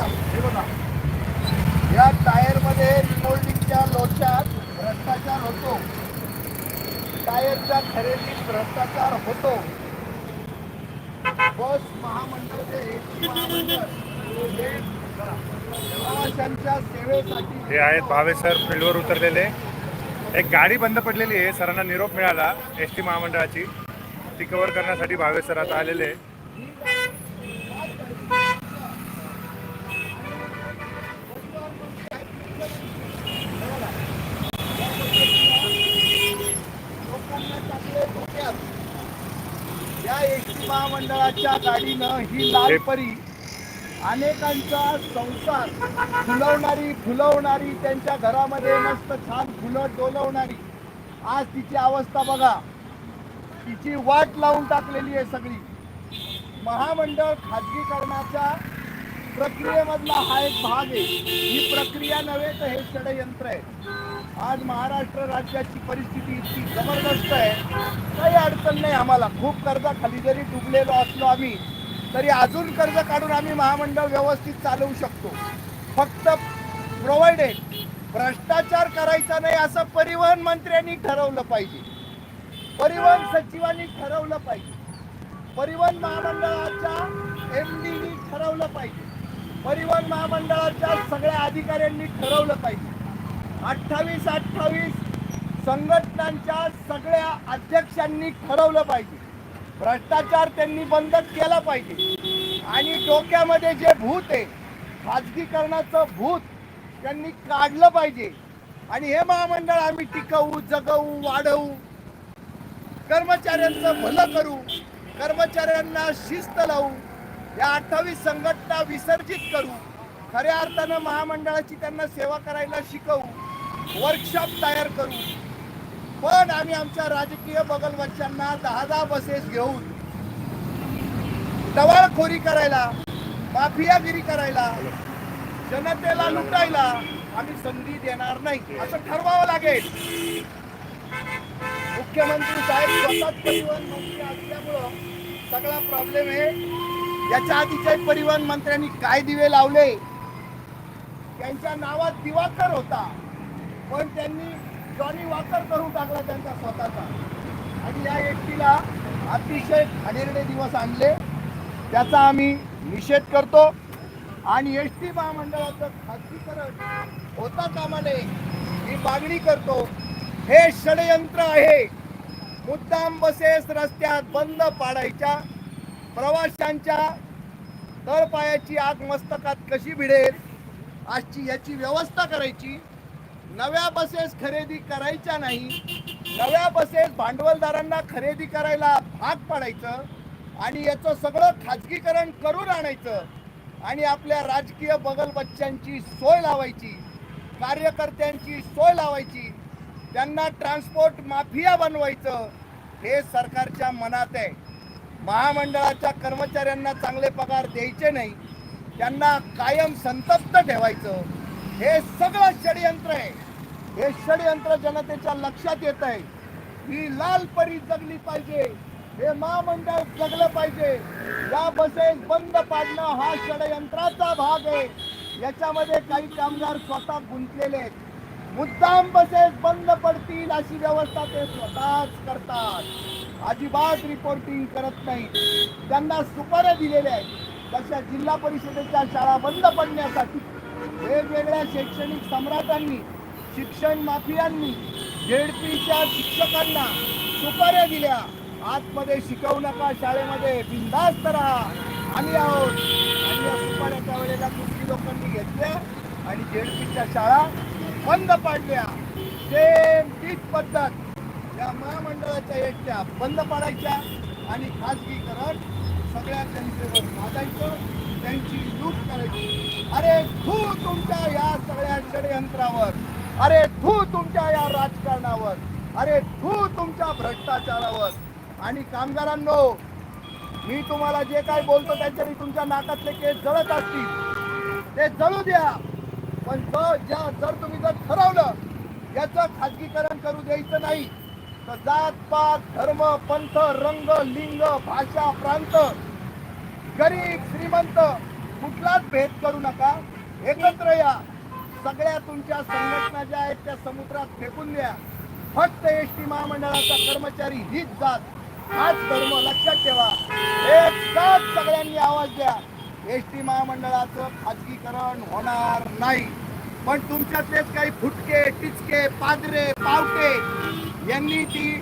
हे बघा या टायरमध्ये रिमोल्डिंगच्या लोच्यात भ्रष्टाचार होतो. टायरच्या खरेदीत भ्रष्टाचार होतो. बस महामंडळ जे एसटी महामंडळ हे सेवेसाठी हे आहेत भावे सर फील्डवर उतरलेले. एक गाडी बंद पडलेली आहे. सरांना निरोप मिळाला. एस टी महामंडळाची. ती कव्हर करण्यासाठी भावे सर आता आलेले आहे. लोकांना टाकले धोक्यात. या एसटी महामंडळाच्या गाडीनं ही लाल परी अनेकांचा संसार फुलवणारी फुलवणारी त्यांच्या घरामध्ये मस्त छान फुलं डोलवणारी. आज तिची अवस्था बघा. तिची वाट लावून टाकलेली आहे सगळी. महामंडळ खाजगीकरणाच्या प्रक्रियेमधला हा एक भाग आहे. ही प्रक्रिया नव्हे तर हे षडयंत्र आहे. आज महाराष्ट्र राज्याची परिस्थिती इतकी जबरदस्त आहे. काही अडचण नाही आम्हाला. खूप कर्जाखाली जरी डुबलेलो असलो आम्ही तरी अजून कर्ज काढून आम्ही महामंडळ व्यवस्थित चालवू शकतो. फक्त प्रोव्हाइडेड भ्रष्टाचार करायचा नाही असं परिवहन मंत्र्यांनी ठरवलं पाहिजे. परिवहन सचिवांनी ठरवलं पाहिजे. परिवहन महामंडळाच्या एम डीनी ठरवलं पाहिजे. परिवहन महामंडळाच्या सगळ्या अधिकाऱ्यांनी ठरवलं पाहिजे. अठ्ठावीस अठ्ठावीस संघटनांच्या सगळ्या अध्यक्षांनी ठरवलं पाहिजे. भ्रष्टाचार त्यांनी बंद केला पाहिजे. आणि डोक्यामध्ये जे भूत आहे खाजगीकरणाचं भूत त्यांनी काढलं पाहिजे. आणि हे महामंडळ आम्ही टिकवू जगवू वाढवू. कर्मचाऱ्यांचं भलं करू कर्मचाऱ्यांना शिस्त लावू या अठ्ठावीस संघटना विसर्जित करू खऱ्या अर्थानं महामंडळाची त्यांना सेवा करायला शिकवू वर्कशॉप तयार करू पण आम्ही आमच्या राजकीय बगलवच्च्यांना दहा दहा बसेस घेऊन दवाळखोरी करायला माफियागिरी करायला जनतेला लुटायला आम्ही संधी देणार नाही. असं ठरवावं लागेल. मुख्यमंत्री साहेब स्वतःच परिवहन मंत्री असल्यामुळं सगळा प्रॉब्लेम आहे. याच्या आधीच्या परिवहन मंत्र्यांनी काय दिवे लावले? त्यांच्या नावात दिवाकर होता. पण त्यांनी जॉनी वाकर करून टाकला त्यांचा स्वतःचा. आणि या व्यक्तीला अतिशय घाणेरडे दिवस आणले. त्याचा आम्ही निषेध करतो. आणि एस टी महामंडळाचं खासगीकरण होता कामा नये ही मागणी करतो हे षडयंत्र आहे. मुद्दाम बसेस रस्त्यात बंद पाडायच्या. प्रवाशांच्या तळपायाची आग मस्तकात कशी भिडेल? आजची याची व्यवस्था करायची. नव्या बसेस खरेदी करायच्या नाही नव्या बसेस भांडवलदारांना खरेदी करायला भाग पाडायचं आणि याचं सगळं खाजगीकरण करून आणायचं आणि आपल्या राजकीय बगल बच्च्यांची सोय लावायची कार्यकर्त्यांची सोय लावायची त्यांना ट्रान्सपोर्ट माफिया बनवायचं हे सरकारच्या मनात आहे. महामंडळाच्या कर्मचाऱ्यांना चांगले पगार द्यायचे नाही त्यांना कायम संतप्त ठेवायचं. हे सगळं षडयंत्र आहे. हे षडयंत्र जनतेच्या लक्षात येत आहे. ही लाल परी जगली पाहिजे. हे महामंडळ जगलं पाहिजे. या बसेस बंद पाडणं हा षडयंत्राचा भाग आहे. याच्यामध्ये काही कामगार स्वतः गुंतलेले आहेत. मुद्दाम बसेस बंद पडतील अशी व्यवस्था ते स्वतःच करतात. अजिबात रिपोर्टिंग करत नाही त्यांना सुपाऱ्या दिलेल्या आहेत. तशा जिल्हा परिषदेच्या शाळा बंद पडण्यासाठी वेगवेगळ्या शैक्षणिक सम्राटांनी शिक्षण माफियांनी झेडपीच्या शिक्षकांना सुपाऱ्या दिल्या. आतमध्ये शिकवू नका शाळेमध्ये बिंदास्त राहा. आम्ही आहोत. आणि या सुपाऱ्याच्या वेळेला कुठली लोकांनी घेतल्या आणि झेडपीच्या शाळा बंद पाडल्या. सेम तीच पद्धत या महामंडळाच्या एकट्या बंद पाडायच्या आणि खाजगीकरण सगळ्या जनतेवर लादायचं त्यांची लूट करायची. अरे थू तुमच्या या सगळ्या षडयंत्रावर. अरे थू तुमच्या या राजकारणावर. अरे थू तुमच्या भ्रष्टाचारावर. आणि कामगारांनो मी तुम्हाला जे काय बोलतो त्याच्या तुमच्या नाकातले केस जळत असतील. ते जळू द्या. पण ज्या जर तुम्ही जर ठरवलं याचं खाजगीकरण करू द्यायचं नाही तर जात पात धर्म पंथ रंग लिंग भाषा प्रांत गरीब श्रीमंत कुठलाच भेद करू नका. एकत्र या. सगळ्या तुमच्या संघटना ज्या आहेत त्या समुद्रात फेकून द्या. फक्त एस टी महामंडळाचा कर्मचारी हीच जात. हाच धर्म लक्षात ठेवा. एकदाच सगळ्यांनी आवाज द्या. एस टी महामंडळाचं खाजगीकरण होणार नाही. पण तुमच्यातलेच काही फुटके टिचके पादरे पावटे यांनी ती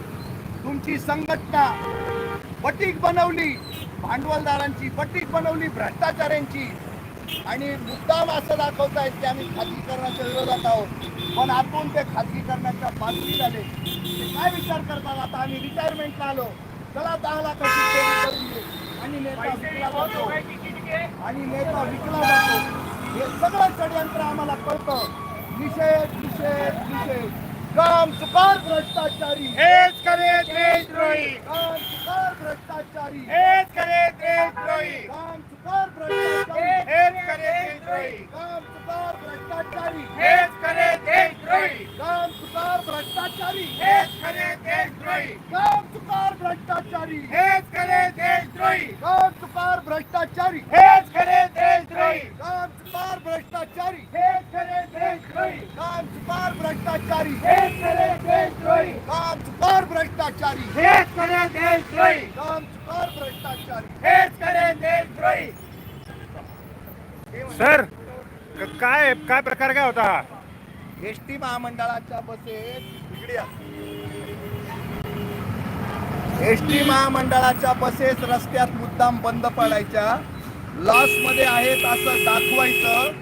तुमची संघटना बटीक बनवली. भांडवलदारांची बटीक बनवली. भ्रष्टाचाऱ्यांची. आणि मुद्दाम असं दाखवतायत की आम्ही खाजगीकरणाच्या विरोधात आहोत. पण आतून ते खाजगीकरणाच्या बाजूला झाले. ते काय विचार करतात? आता आम्ही रिटायरमेंटला आलो. चला दहा लाखाची आणि नेता विकला जातो. आणि नेता विकला जातो. हे सगळं षडयंत्र आम्हाला कळतं. निषेध निषेध निषेध. काम चुकार भ्रष्टाचारी. हेच करे देशद्रोही काम चुकार भ्रष्टाचारी. हेच करे देशद्रोही काम चुकार भ्रष्टाचारी. տրոյի, կամ ծտար բրաստաճարի, հեզ կրետ էք տրոյի, կամ ծտար բրաստաճարի, հեզ կրետ էք տրոյի, կամ ծտար բրաստաճարի, հեզ կրետ էք տրոյի, կամ ծտար բրաստաճարի, հեզ կրետ էք տրոյի, կամ ծտար բրաստաճարի, հեզ կրետ էք տրոյի, կամ ծտար բրաստաճարի, հեզ կրետ էք տրոյի, կամ ծտար բրաստաճարի, հեզ կրետ էք տրոյի, կամ ծտար բրաստաճարի, հեզ सर क- काय काय प्रकार काय होता? हा एस टी महामंडळाच्या बसेस इकडे एस टी महामंडळाच्या बसेस रस्त्यात मुद्दाम बंद पडायच्या. लॉसमध्ये आहेत असं दाखवायचं.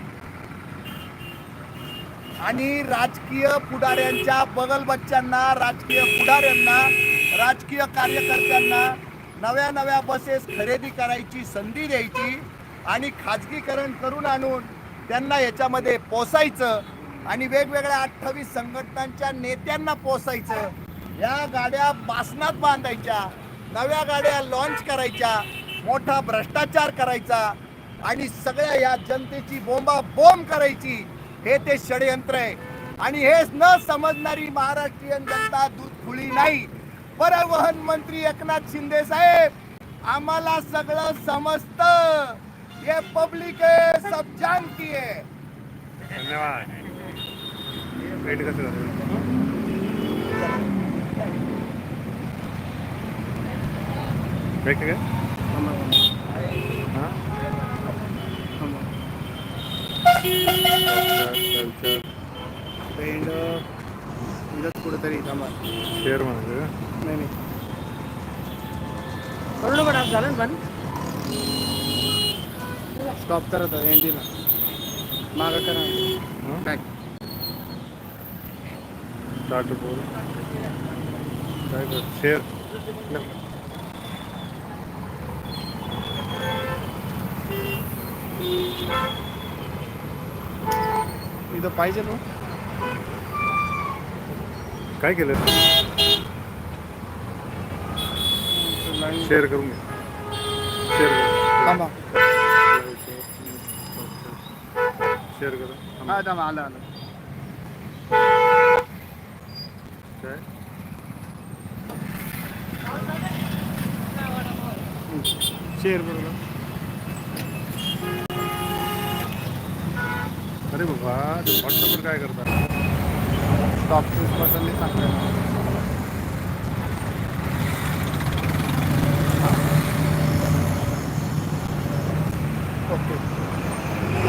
आणि राजकीय पुढाऱ्यांच्या बगल बच्च्यांना राजकीय पुढाऱ्यांना राजकीय कार्यकर्त्यांना नव्या नव्या बसेस खरेदी करायची संधी द्यायची. आणि खाजगीकरण करून आणून त्यांना याच्यामध्ये पोसायचं आणि वेगवेगळ्या अठ्ठावीस संघटनांच्या नेत्यांना पोसायचं. या गाड्या बासनात बांधायच्या नव्या गाड्या लॉन्च करायच्या मोठा भ्रष्टाचार करायचा आणि सगळ्या या जनतेची बोंबा बोंब करायची. हे ते षडयंत्र आहे. आणि हेच न समजणारी महाराष्ट्रीयन जनता दूध खुळी नाही. परिवहन मंत्री एकनाथ शिंदे साहेब आम्हाला सगळं समजतं. ये पब्लिक आहे सब जानती है। धन्यवाद। वेट कसं झालं वेट काय? पेंड इथंच कुठेतरी थांबा शेअर म्हणायचं नाही नाही। करू नका झालं पण स्टॉप करत आहे एंडीला मागं करा? बॅक स्टार्ट बोल काय कर शेअर इथं पाहिजे तो काय केलं शेअर करून घे. शेअर कर. थांबा. शेअर करा हा थांबा आलं आलं. काय? शेअर बरोबर. अरे बाबा व्हॉट्सअपवर काय करता स्टॉप बटन सांगतो